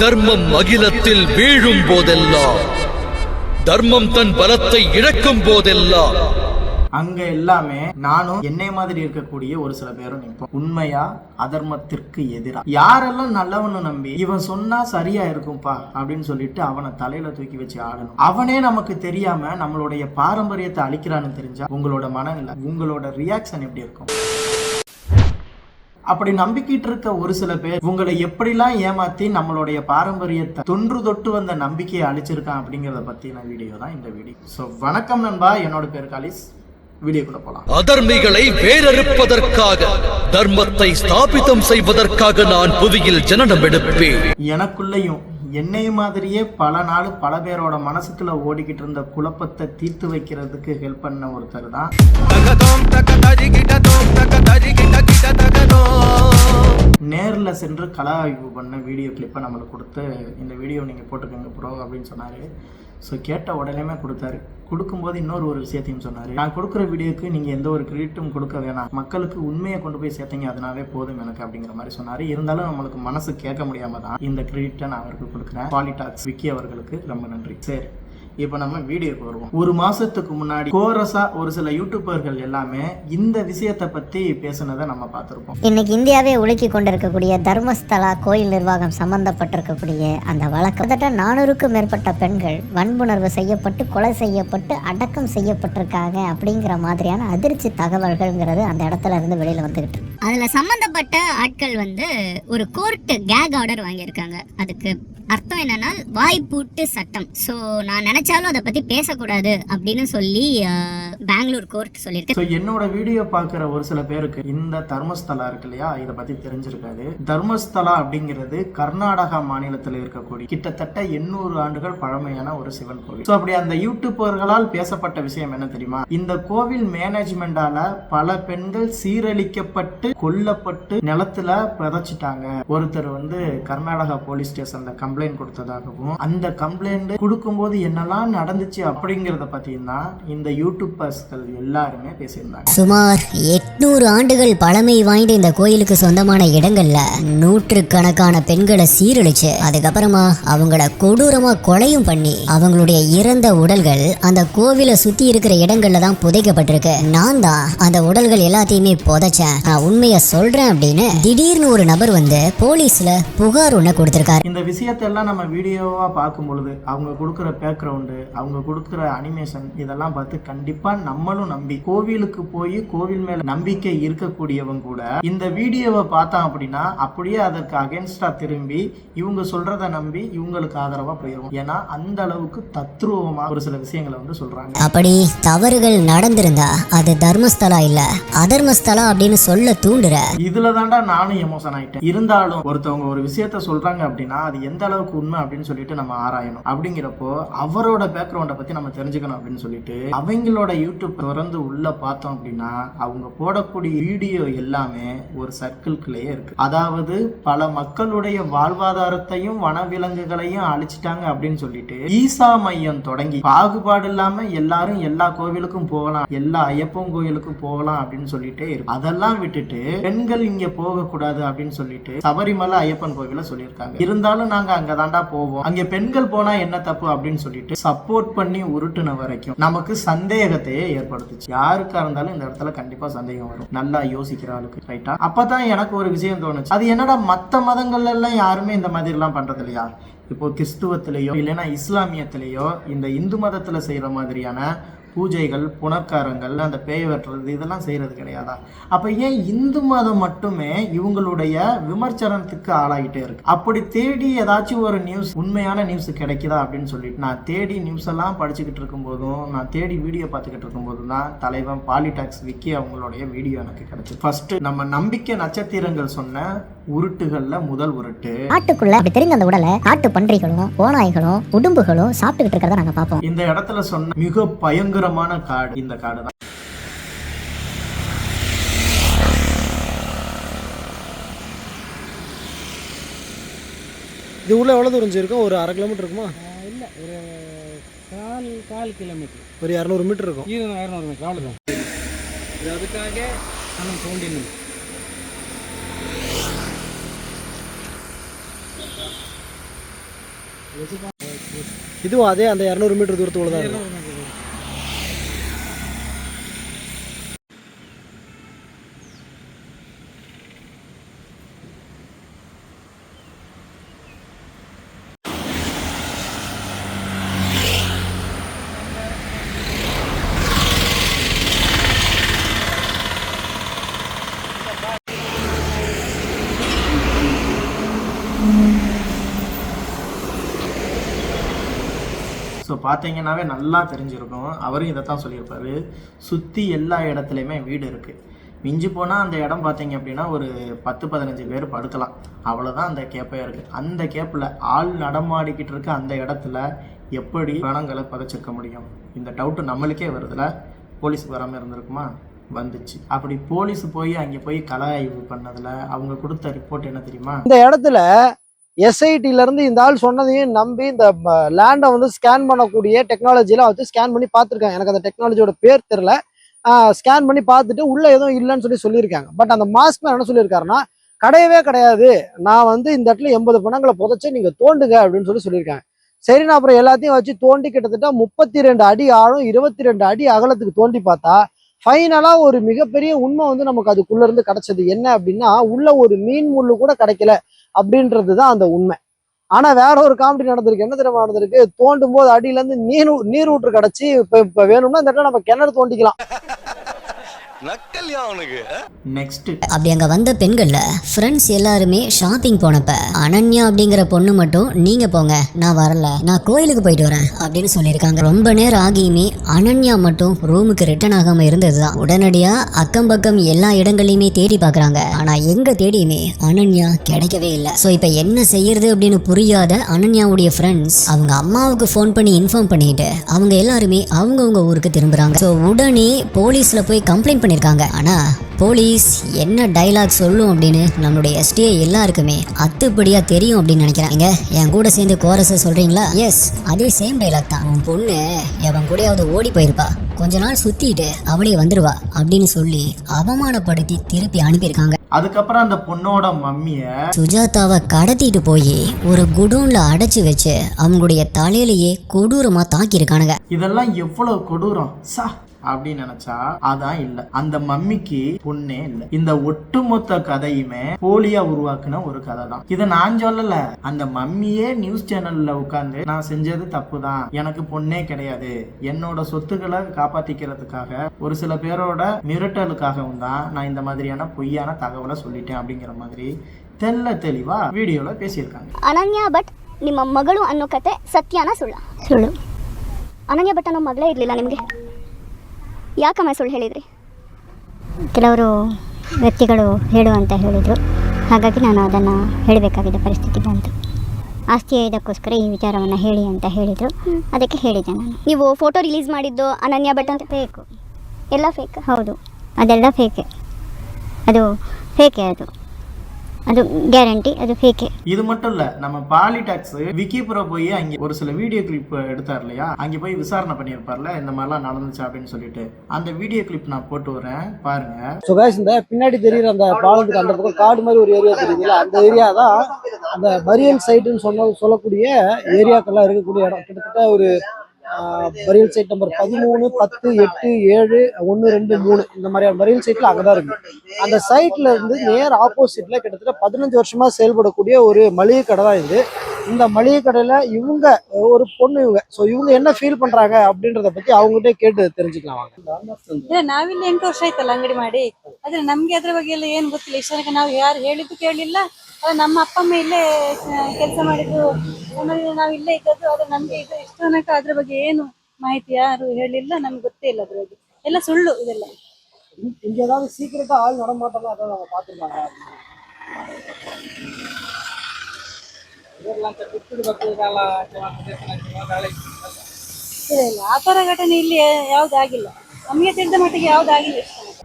தர்மம் அகிலத்தில் வீழும் போதெல்லாம். தர்மம் தன் பலத்தை இழக்கும் போதெல்லாம். அங்க எல்லாமே நானும் என்னை மாதிரி இருக்கக்கூடிய ஒரு சில பேரும் நிற்போம். உண்மையா அதர்மத்திற்கு எதிரா? யாரெல்லாம் நல்லவனு நம்பி இவன் சொன்னா சரியா இருக்கும்பா அப்படின்னு சொல்லிட்டு அவனை தலையில தூக்கி வச்சு ஆடணும். அவனே நமக்கு தெரியாம நம்மளுடைய பாரம்பரியத்தை அழிக்கிறான்னு தெரிஞ்சா உங்களோட மனநிலை உங்களோட ரியாக்ஷன் எப்படி இருக்கும்? அப்படி நம்பிக்கிட்டு இருக்க ஒரு சில பேர் உங்களை எப்படிலாம் ஏமாத்தி நம்மளுடைய பாரம்பரியத்தை தொன்று தொட்டு வந்த நம்பிக்கையை அழிச்சிருக்கான் அப்படிங்கறத பத்தின வீடியோ தான் இந்த வீடியோ ஸோ வணக்கம் நண்பா என்னோட பேர் காலிஸ். வீடியோக்குள்ள போலாம். அதர்மிகளை வேறறுப்பதற்காக தர்மத்தை ஸ்தாபிதம் செய்வதற்காக நான் புவியில் ஜனனம் எடுப்பேன். எனக்குள்ளேயும் என்னை மாதிரியே பல நாள் பல பேரோட மனசுக்குள்ள ஓடிக்கிட்டு இருந்த குழப்பத்தை தீர்த்து வைக்கிறதுக்கு ஹெல்ப் பண்ண ஒருத்தர் தான். நேரில் சென்று கலா ஆய்வு பண்ண வீடியோ கிளிப்பை நம்மளுக்கு கொடுத்து இந்த வீடியோ நீங்கள் போட்டுக்கோங்க ப்ரோ அப்படின்னு சொன்னார். ஸோ கேட்ட உடனேமே கொடுத்தாரு. கொடுக்கும்போது இன்னொரு ஒரு விஷயத்தையும் சொன்னார். நான் கொடுக்குற வீடியோக்கு நீங்கள் எந்த ஒரு கிரெடிட்டும் கொடுக்க வேணாம். மக்களுக்கு உண்மையை கொண்டு போய் சேர்த்தீங்க அதனாலே போதும் எனக்கு அப்படிங்கிற மாதிரி சொன்னார். இருந்தாலும் நம்மளுக்கு மனசு கேட்க முடியாமல் தான் இந்த கிரெடிட்டை நான் அவருக்கு கொடுக்குறேன். பாலிடாக்ஸ் விக்கி அவர்களுக்கு ரொம்ப நன்றி. சரி. இப்போ நம்ம வீடியோக்கு வருவோம். ஒரு மாசத்துக்கு முன்னாடி கோரஸா ஒரு சில யூடியூபர்கள் எல்லாமே இந்த விஷயத்தை பத்தி பேசுனதை நம்ம பார்த்துருப்போம். இன்னைக்கு இந்தியாவே உலுக்கி கொண்டிருக்கக்கூடிய தர்மஸ்தலா கோயில் நிர்வாகம் சம்பந்தப்பட்டிருக்கக்கூடிய அந்த வழக்கு கிட்டத்தட்ட நானூறுக்கும் மேற்பட்ட பெண்கள் வன்புணர்வு செய்யப்பட்டு கொலை செய்யப்பட்டு அடக்கம் செய்யப்பட்டிருக்காங்க அப்படிங்கிற மாதிரியான அதிர்ச்சி தகவல்கள்ங்கிறது அந்த இடத்துல இருந்து வெளியில வந்துகிட்டு இருக்கு. அதில் சம்மந்தப்பட்ட ஆட்கள் வந்து ஒரு கோர்ட்டு கேக் ஆர்டர் வாங்கியிருக்காங்க. அதுக்கு அர்த்தம் என்னன்னா வாய்ப்பூட்டு சட்டம். ஸோ நான் நினைச்சாலும் அதை பத்தி பேசக்கூடாது அப்படின்னு சொல்லி பெங்களூர் கோர்ட் சொல்லியிருக்கு. ஸோ என்னோட வீடியோ பார்க்குற ஒரு சில பேருக்கு இந்த தர்மஸ்தலா இருக்கு இல்லையா? இதை பத்தி தெரிஞ்சிருக்காது. தர்மஸ்தலா அப்படிங்கிறது கர்நாடகா மாநிலத்தில் இருக்கக்கூடிய கிட்டத்தட்ட எண்ணூறு ஆண்டுகள் பழமையான ஒரு சிவன் கோவில். ஸோ அப்படி அந்த யூடியூபர்களால் பேசப்பட்ட விஷயம் என்ன தெரியுமா? இந்த கோவில் மேனேஜ்மெண்டால பல பெண்கள் சீரழிக்கப்பட்டு கொல்லப்பட்டு நிலத்துல புதைச்சிட்டாங்க. ஒருத்தர் வந்து கர்நாடகா போலீஸ் ஸ்டேஷன்ல கம்ப்ளைண்ட் கொடுத்ததாகவும் அந்த கம்ப்ளைண்ட் கொடுக்கும்போது என்னெல்லாம் நடந்துச்சு அப்படிங்கிறத தான் இந்த யூடியூபர்ஸ்கள் எல்லாருமே பேசியிருந்தாங்க. சுமார் எட்நூறு ஆண்டுகள் பழமை வாய்ந்த இந்த கோயிலுக்கு சொந்தமான இடங்கள்ல நூற்றுக்கணக்கான பெண்களை சீரழிச்சு அதுக்கப்புறமா அவங்கள கொடூரமா கொலையும் பண்ணி அவங்களுடைய இறந்த உடல்கள் அந்த கோவிலை சுத்தி இருக்கிற இடங்கள்ல தான் புதைக்கப்பட்டிருக்கு. நான் தான் அந்த உடல்கள் எல்லாத்தையுமே புதைச்சேன். நான் உண்மையை சொல்றேன் அப்படின்னு திடீர்னு ஒரு நபர் வந்து போலீஸ்ல புகார் ஒண்ணு கொடுத்திருக்காரு. இந்த விஷயத்தெல்லாம் நம்ம வீடியோவா பார்க்கும் பொழுது அவங்க கொடுக்குற பேக்ரவுண்டு அவங்க கொடுக்குற அனிமேஷன் இதெல்லாம் பார்த்து கண்டிப்பா நம்மளும் நம்பி கோவிலுக்கு போய் கோவில் மேல நம்பிக்கை இருக்கக்கூடியவங்க கூட இந்த வீடியோவை பார்த்தான் அப்படின்னா அப்படியே அதற்கு அகேன்ஸ்டா திரும்பி இவங்க சொல்றத நம்பி இவங்களுக்கு ஆதரவா போயிடும் ஏன்னா அந்த அளவுக்கு தத்ரூபமா ஒரு சில விஷயங்களை வந்து சொல்றாங்க. அப்படி தவறுகள் நடந்திருந்தா அது தர்மஸ்தலா இல்ல? அதர்மஸ்தலா அப்படின்னு சொல்ல தூண்டுற. இதுல தாண்டா நானும் எமோஷன் ஆயிட்டேன். இருந்தாலும் ஒருத்தவங்க ஒரு விஷயத்த சொல்றாங்க அப்படின்னா அது எந்த அளவுக்கு உண்மை அப்படின்னு சொல்லிட்டு நம்ம ஆராயணும். அப்படிங்கிறப்போ அவரோட பேக்ரவுண்டை பற்றி நம்ம தெரிஞ்சுக்கணும் அப்படின்னு சொல்லிட்டு அவங்களோட யூடியூப் திறந்து உள்ளே பார்த்தோம் அப்படின்னா அவங்க போடக்கூடிய வீடியோ எல்லாமே ஒரு சர்க்கிள்குள்ளேயே இருக்கு. அதாவது பல மக்களுடைய வாழ்வாதாரத்தையும் வனவிலங்குகளையும் அழிச்சிட்டாங்க அப்படின்னு சொல்லிட்டு ஈசா மையம் தொடங்கி பாகுபாடு இல்லாமல் எல்லாரும் எல்லா கோவிலுக்கும் போகலாம் எல்லா ஐயப்பன் கோயிலுக்கும் போகலாம் அப்படின்னு சொல்லிட்டே இருக்கு. அதெல்லாம் விட்டுட்டு பெண்கள் இங்கே போகக்கூடாது அப்படின்னு சொல்லிட்டு சபரிமலை ஐயப்பன் கோவில சொல்லியிருக்காங்க. இருந்தாலும் நாங்கள் அங்கே தாண்டா போவோம். அங்கே பெண்கள் போனால் என்ன தப்பு அப்படின்னு சொல்லிட்டு சப்போர்ட் பண்ணி உருட்டுன வரைக்கும் நமக்கு சந்தேகத்தையே ஏற்படுத்துச்சு. யாருக்கா இருந்தாலும் இந்த இடத்துல கண்டிப்பா சந்தேகம் வரும். நல்லா யோசிக்கிற ஆளுக்கு ரைட்டா அப்பதான் எனக்கு ஒரு விஷயம் தோணுச்சு. அது என்னடா மத்த மதங்கள்ல எல்லாம் யாருமே இந்த மாதிரி எல்லாம் பண்றது இல்லையா இப்போ கிறிஸ்துவத்திலேயோ இல்லைன்னா இஸ்லாமியத்திலேயோ இந்த இந்து மதத்துல செய்யற மாதிரியான பூஜைகள் புனர்க்காரங்கள் அந்த பேய் வெட்டுறது இதெல்லாம் செய்யறது கிடையாதா? அப்ப ஏன் இந்து மதம் மட்டுமே இவங்களுடைய விமர்சனத்துக்கு ஆளாகிட்டே இருக்கு? அப்படி தேடி ஏதாச்சும் ஒரு நியூஸ் உண்மையான நியூஸ் கிடைக்குதா அப்படின்னு சொல்லிட்டு நான் தேடி நியூஸ் எல்லாம் படிச்சுக்கிட்டு இருக்கும் போதும் நான் தேடி வீடியோ பார்த்துக்கிட்டு இருக்கும் போதும் தான் தலைவன் பாலிடாக்ஸ் விக்கி அவங்களுடைய வீடியோ எனக்கு கிடைச்சது. ஃபர்ஸ்ட் நம்ம நம்பிக்கை நட்சத்திரங்கள் சொன்ன உருட்டுகள்ல முதல் உருட்டு. காட்டுக்குள்ள அப்படி தெரிஞ்ச அந்த உடலை காட்டு பன்றிகளும் ஓநாய்களும் உடும்புகளும் சாப்பிட்டுக்கிட்டு இருக்கிறத நாங்க பார்ப்போம். இந்த இடத்துல சொன்ன மிக பயங்கரமான காடு. இந்த காடு தான் இது உள்ள எவ்வளோ தூரம் இருக்கும்? ஒரு அரை கிலோமீட்டர் இருக்குமா? இல்லை ஒரு கால் கால் கிலோமீட்டர் ஒரு இரநூறு மீட்டர் இருக்கும். இது இரநூறு மீட்டர் அவ்வளோதான் இது அதுக்காக நம்ம தோண்டினது இதுவும் அதே அந்த இரநூறு மீட்டர் தூரத்துக்குள்ள தான் இருக்கும் ஸோ பார்த்தீங்கன்னாவே நல்லா தெரிஞ்சிருக்கும். அவரும் இதை தான் சொல்லியிருப்பாரு. சுற்றி எல்லா இடத்துலையுமே வீடு இருக்குது மிஞ்சி போனால் அந்த இடம் பார்த்தீங்க அப்படின்னா ஒரு பத்து பதினஞ்சு பேர் படுக்கலாம். அவ்வளோதான் அந்த கேப்பே இருக்குது அந்த கேப்பில் ஆள் நடமாடிக்கிட்டு இருக்க அந்த இடத்துல எப்படி பணங்களை புதைச்சிருக்க முடியும்? இந்த டவுட்டு நம்மளுக்கே வருதுல. போலீஸுக்கு வராமல் இருந்திருக்குமா? வந்துச்சு. அப்படி போலீஸ் போய் அங்கே போய் கலாய்வு ஆய்வு பண்ணதில் அவங்க கொடுத்த ரிப்போர்ட் என்ன தெரியுமா? இந்த இடத்துல எஸ்ஐடியிலேருந்து இந்த ஆள் சொன்னதையும் நம்பி இந்த லேண்டை வந்து ஸ்கேன் பண்ணக்கூடிய டெக்னாலஜிலாம் வச்சு ஸ்கேன் பண்ணி பார்த்துருக்காங்க. எனக்கு அந்த டெக்னாலஜியோட பேர் தெரில ஸ்கேன் பண்ணி பார்த்துட்டு உள்ளே எதுவும் இல்லைன்னு சொல்லி சொல்லியிருக்காங்க. பட் அந்த மாஸ்க் என்ன சொல்லியிருக்காருன்னா கிடையவே கிடையாது. நான் வந்து இந்த இடத்துல எண்பது பணங்களை புதைச்சி நீங்கள் தோண்டுங்க அப்படின்னு சொல்லி சொல்லியிருக்காங்க. சரி நான் அப்புறம் எல்லாத்தையும் வச்சு தோண்டி கிட்டத்தட்ட முப்பத்தி ரெண்டு அடி ஆழம் இருபத்தி ரெண்டு அடி அகலத்துக்கு தோண்டி பார்த்தா ஃபைனலாக ஒரு மிகப்பெரிய உண்மை வந்து நமக்கு அதுக்குள்ள இருந்து கிடைச்சது என்ன அப்படின்னா உள்ள ஒரு மீன் முள்ளு கூட கிடைக்கல அப்படின்றது தான் அந்த உண்மை. ஆனா வேற ஒரு காமெடி நடந்திருக்கு. என்ன தெரியுமா நடந்திருக்கு? தோண்டும் போது அடியில இருந்து நீர் நீர் ஊற்று கிடச்சி இப்ப இப்ப வேணும்னா இந்த இடத்துல நம்ம கிணறு தோண்டிக்கலாம். நக்கல்யா அவனுக்கு நெக்ஸ்ட் அப்படி அங்க வந்த பெண்கள்ல ஃப்ரெண்ட்ஸ் எல்லாருமே ஷாப்பிங் போனப்ப அனன்யா அப்படிங்கிற பொண்ணு மட்டும் நீங்க போங்க நான் வரல நான் கோயிலுக்கு போயிட்டு வரேன் அப்படின்னு சொல்லியிருக்காங்க. ரொம்ப நேரம் ஆகியுமே அனன்யா மட்டும் ரூமுக்கு ரிட்டர்ன் ஆகாம இருந்ததுதான். உடனடியா அக்கம் பக்கம் எல்லா இடங்களையுமே தேடி பார்க்கறாங்க. ஆனா எங்க தேடியுமே அனன்யா கிடைக்கவே இல்லை. ஸோ இப்போ என்ன செய்யறது அப்படின்னு புரியாத அனன்யாவுடைய ஃப்ரெண்ட்ஸ் அவங்க அம்மாவுக்கு ஃபோன் பண்ணி இன்ஃபார்ம் பண்ணிட்டு அவங்க எல்லாருமே அவங்கவுங்க ஊருக்கு திரும்புறாங்க. ஸோ உடனே போலீஸ்ல போய் கம்ப்ளைண்ட் பண்ணியிருக்காங்க. ஆனா போலீஸ் என்ன டைலாக் சொல்லும் அப்படின்னு நம்மளுடைய எஸ்டிஏ எல்லாருக்குமே அத்துப்படியா தெரியும் அப்படின்னு நினைக்கிறேன் இங்க என் கூட சேர்ந்து கோரஸை சொல்றீங்களா? எஸ் அதே சேம் டைலாக் தான். உன் பொண்ணு எவன் கூடயாவது ஓடி போயிருப்பா. கொஞ்ச நாள் சுத்திட்டு அவளே வந்துருவா அப்படின்னு சொல்லி அவமானப்படுத்தி திருப்பி அனுப்பியிருக்காங்க. அதுக்கப்புறம் அந்த பொண்ணோட மம்மிய சுஜாதாவை கடத்திட்டு போய் ஒரு குடோன்ல அடைச்சு வச்சு அவங்களுடைய தலையிலேயே கொடூரமா தாக்கியிருக்கானுங்க. இதெல்லாம் எவ்வளவு கொடூரம்? சா அப்படின்னு நினைச்சா அதான் இல்ல அந்த மம்மிக்கு பொண்ணே இல்ல இந்த ஒட்டுமொத்த கதையுமே போலியா உருவாக்குன ஒரு கதை தான் இதை நான் சொல்லல அந்த மம்மியே நியூஸ் சேனல்ல உட்கார்ந்து நான் செஞ்சது தப்பு தான் எனக்கு பொண்ணே கிடையாது என்னோட சொத்துக்களை காப்பாத்திக்கிறதுக்காக ஒரு சில பேரோட மிரட்டலுக்காகவும் தான் நான் இந்த மாதிரியான பொய்யான தகவலை சொல்லிட்டேன் அப்படிங்கிற மாதிரி தெல்ல தெளிவா வீடியோல பேசியிருக்காங்க ಅನನ್ಯ ಭಟ್ ನಿಮ್ಮ ಮಗಳು ಅನ್ನೋ ಕತೆ ಸತ್ಯನ ಸುಳ್ಳ ಸುಳ್ಳು ಅನನ್ಯ ಭಟ್ ಅನ್ನೋ ಮಗಳೇ ಇರಲಿಲ್ಲ ನಿಮಗೆ ಯಾಕಮ್ಮ ಸುಳ್ಳು ಹೇಳಿದ್ರಿ? ಕೆಲವರು ವ್ಯಕ್ತಿಗಳು ಹೇಳು ಅಂತ ಹೇಳಿದರು. ಹಾಗಾಗಿ ನಾನು ಅದನ್ನು ಹೇಳಬೇಕಾಗಿದ್ದ ಪರಿಸ್ಥಿತಿ ಬಂತು. ಆಸ್ತಿ ಇದಕ್ಕೋಸ್ಕರ ಈ ವಿಚಾರವನ್ನು ಹೇಳಿ ಅಂತ ಹೇಳಿದರು. ಅದಕ್ಕೆ ಹೇಳಿದೆ ನಾನು. ನೀವು ಫೋಟೋ ರಿಲೀಸ್ ಮಾಡಿದ್ದು ಅನನ್ಯ ಭಟ್ ಅಂತ? ಫೇಕು ಎಲ್ಲ ಫೇಕ್ ಹೌದು. ಅದೆಲ್ಲ ಫೇಕೆ ಅದು ಫೇಕೆ ಅದು. அது கேரண்டி அது ஃபேக்கே இது மட்டும் இல்ல நம்ம பாலிடாக்ஸ் விக்கிபுரா போய் அங்க ஒரு சில வீடியோ கிளிப் எடுத்தார் இல்லையா? அங்க போய் விசாரணை பண்ணியிருப்பார்ல இந்த மாதிரிலாம் நடந்துச்சு அப்படின்னு சொல்லிட்டு. அந்த வீடியோ கிளிப் நான் போட்டு வரேன் பாருங்க. சுகாஷ் இந்த பின்னாடி தெரியுற அந்த பாலத்துக்கு அந்த பக்கம் காடு மாதிரி ஒரு ஏரியா தெரியுதுல்ல அந்த ஏரியா தான் அந்த மரியன் சைட்டுன்னு சொன்ன சொல்லக்கூடிய ஏரியாக்கெல்லாம் இருக்கக்கூடிய இடம். கிட்டத்தட்ட ஒரு பரியல் சைட் நம்பர் பதிமூணு பத்து எட்டு ஏழு ஒன்று ரெண்டு மூணு. இந்த மாதிரியான பரியல் சைட்டில் அங்கே தான் இருக்கு. அந்த சைட்ல இருந்து நேர் ஆப்போசிட்ல கிட்டத்தட்ட பதினஞ்சு வருஷமா செயல்படக்கூடிய ஒரு மளிகை கடை தான் இது. இந்த மளிகை கடையில இவங்க ஒரு பொண்ணு இவங்க ஸோ இவங்க என்ன ஃபீல் பண்றாங்க அப்படின்றத பத்தி அவங்ககிட்ட கேட்டு தெரிஞ்சுக்கலாம் வாங்க ಇಲ್ಲ ನಾವಿಲ್ಲಿ ಎಂಟು ವರ್ಷ ಆಯ್ತಲ್ಲ ಅಂಗಡಿ ಮಾಡಿ ಆದ್ರೆ ನಮ್ಗೆ ಅದ್ರ ಬಗ್ಗೆ ಎಲ್ಲ ಏನ್ ಗೊತ್ತಿಲ್ಲ ಇಷ್ಟ ತನಕ ನಾವು ಯಾರು ಹೇಳಿದ್ದು ಕೇಳಲಿಲ್ಲ ಆದ್ರೆ ನಮ್ಮ ಅಪ್ಪ ಅಮ್ಮ ಇಲ್ಲೇ ಕೆಲಸ ಮಾಡಿದ್ದು ನಮ್ಮಲ್ಲಿ ನಾವು ಇಲ್ಲೇ ಇದ್ದದ್ದು ಆದ್ರೆ ನಮ್ಗೆ ಇದು ಇಷ್ಟ ತನಕ ಅದ್ರ ಬಗ್ಗೆ ಏನು ಮಾಹಿತಿ ಯಾರು ಹೇಳಿಲ್ಲ ನಮ್ಗೆ ಗೊತ್ತೇ ಇಲ್ಲ ಅದ್ರ ಬಗ್ಗೆ ಎಲ್ಲ ಸುಳ್ಳು ಇದೆಲ್ಲ இங்க ஏதாவது சீக்கிரட்டா ஆள் நடமாட்டமா அதான் ಆತರ ಇಲ್ಲ ಆ ಘಟನೆ ಇಲ್ಲಿ ಯಾವ್ದಾಗಿಲ್ಲ ನಮಗೆ ತಿಳಿದ ಮಟ್ಟಿಗೆ ಯಾವ್ದು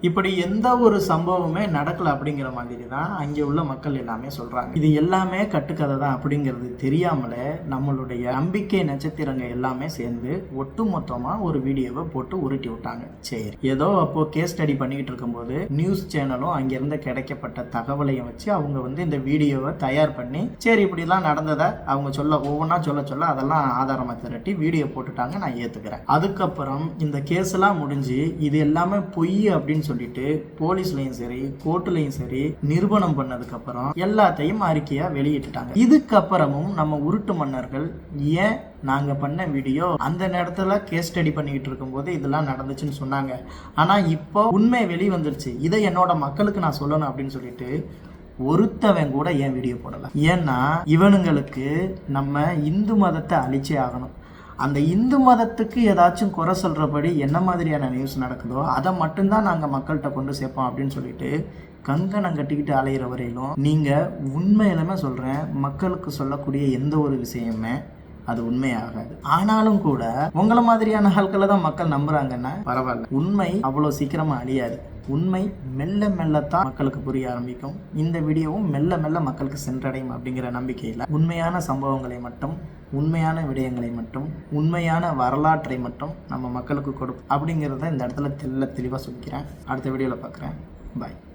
இப்படி எந்த ஒரு சம்பவமே நடக்கல அப்படிங்கிற மாதிரி தான் அங்கே உள்ள மக்கள் எல்லாமே சொல்கிறாங்க இது எல்லாமே கட்டுக்கதை தான் அப்படிங்கிறது தெரியாமலே நம்மளுடைய நம்பிக்கை நட்சத்திரங்க எல்லாமே சேர்ந்து ஒட்டுமொத்தமா ஒரு வீடியோவை போட்டு உருட்டி விட்டாங்க. சரி ஏதோ அப்போ கேஸ் ஸ்டடி பண்ணிக்கிட்டு இருக்கும்போது நியூஸ் சேனலும் அங்கேருந்து கிடைக்கப்பட்ட தகவலையும் வச்சு அவங்க வந்து இந்த வீடியோவை தயார் பண்ணி சரி இப்படிலாம் நடந்ததை அவங்க சொல்ல ஒவ்வொன்றா சொல்ல சொல்ல அதெல்லாம் ஆதாரமாக திரட்டி வீடியோ போட்டுட்டாங்க நான் ஏற்றுக்கிறேன் அதுக்கப்புறம் இந்த கேஸ்லாம் முடிஞ்சு இது எல்லாமே பொய் அப்படின்னு சொல்லிட்டு போலீஸ்லையும் சரி கோர்ட்டுலையும் சரி நிரூபணம் பண்ணதுக்கப்புறம் எல்லாத்தையும் அறிக்கையாக வெளியிட்டுட்டாங்க. இதுக்கப்புறமும் நம்ம உருட்டு மன்னர்கள் ஏன் நாங்கள் பண்ண வீடியோ அந்த நேரத்தில் கேஸ் ஸ்டடி பண்ணிக்கிட்டு இருக்கும்போது இதெல்லாம் நடந்துச்சுன்னு சொன்னாங்க. ஆனால் இப்போ உண்மை வெளி வந்துருச்சு இதை என்னோட மக்களுக்கு நான் சொல்லணும் அப்படின்னு சொல்லிட்டு ஒருத்தவன் கூட ஏன் வீடியோ போடலாம் ஏன்னா இவனுங்களுக்கு நம்ம இந்து மதத்தை அழிச்சே ஆகணும். அந்த இந்து மதத்துக்கு ஏதாச்சும் குறை சொல்கிறபடி என்ன மாதிரியான நியூஸ் நடக்குதோ அதை மட்டும்தான் நாங்கள் மக்கள்கிட்ட கொண்டு சேர்ப்போம் அப்படின்னு சொல்லிட்டு கங்கணம் கட்டிக்கிட்டு அலையிற வரையிலும் நீங்கள் உண்மையிலுமே சொல்கிறேன் மக்களுக்கு சொல்லக்கூடிய எந்த ஒரு விஷயமே அது உண்மையாகாது. ஆனாலும் கூட உங்களை மாதிரியான ஆட்களை தான் மக்கள் நம்புறாங்கன்னா பரவாயில்ல. உண்மை அவ்வளோ சீக்கிரமா அழியாது. உண்மை மெல்ல மெல்லத்தான் மக்களுக்கு புரிய ஆரம்பிக்கும். இந்த வீடியோவும் மெல்ல மெல்ல மக்களுக்கு சென்றடையும் அப்படிங்கிற நம்பிக்கையில் உண்மையான சம்பவங்களை மட்டும் உண்மையான விடயங்களை மட்டும் உண்மையான வரலாற்றை மட்டும் நம்ம மக்களுக்கு கொடுப்போம். அப்படிங்கிறத இந்த இடத்துல தெல்ல தெளிவாக சொல்லிக்கிறேன். அடுத்த வீடியோவில் பார்க்குறேன் பாய்